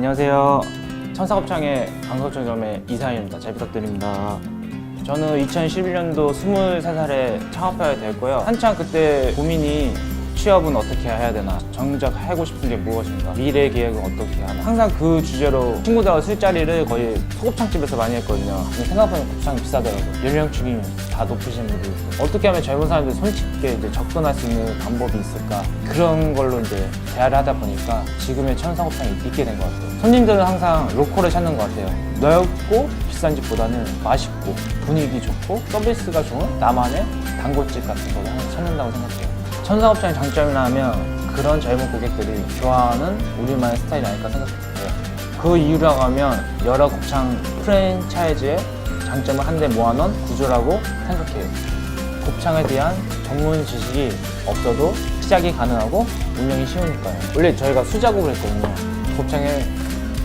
안녕하세요. 천사곱창의 강서점의 이사입니다. 잘 부탁드립니다. 저는 2011년도 23살에 창업하게 됐고요. 한창 그때 고민이 취업은 어떻게 해야 되나, 정작 하고 싶은 게 무엇인가, 미래 계획은 어떻게 하나. 항상 그 주제로 친구들하고 술자리를 거의 소곱창집에서 많이 했거든요. 근데 생각보다 곱창이 비싸더라고요. 연령층이 다 높으신 분들 있고 어떻게 하면 젊은 사람들이 손쉽게 이제 접근할 수 있는 방법이 있을까 그런 걸로 이제 대화를 하다 보니까 지금의 천사곱창이 있게 된 것 같아요. 손님들은 항상 로컬을 찾는 것 같아요. 넓고 비싼 집보다는 맛있고 분위기 좋고 서비스가 좋은 나만의 단골집 같은 거를 찾는다고 생각해요. 천사곱창의 장점이라 하면 그런 젊은 고객들이 좋아하는 우리만의 스타일이 아닐까 생각해요. 그 이유라고 하면 여러 곱창 프랜차이즈의 장점을 한데 모아놓은 구조라고 생각해요. 곱창에 대한 전문 지식이 없어도 시작이 가능하고 운영이 쉬우니까요. 원래 저희가 수작업을 했거든요. 곱창을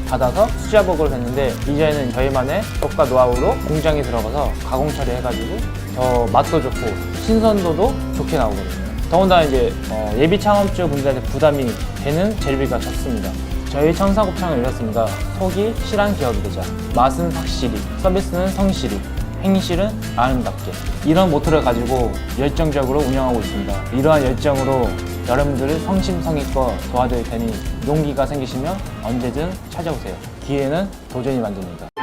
받아서 수작업을 했는데 이제는 저희만의 법과 노하우로 공장에 들어가서 가공 처리해가지고 더 맛도 좋고 신선도도 좋게 나오거든요. 더군다나 이제 어, 예비 창업주 분들한테 부담이 되는 재료비가 적습니다. 저희 청사곱창은 이렇습니다. 속이 실한 기업이 되자. 맛은 확실히, 서비스는 성실히, 행실은 아름답게. 이런 모토를 가지고 열정적으로 운영하고 있습니다. 이러한 열정으로 여러분들을 성심성의껏 도와드릴 테니 용기가 생기시면 언제든 찾아오세요. 기회는 도전이 만듭니다.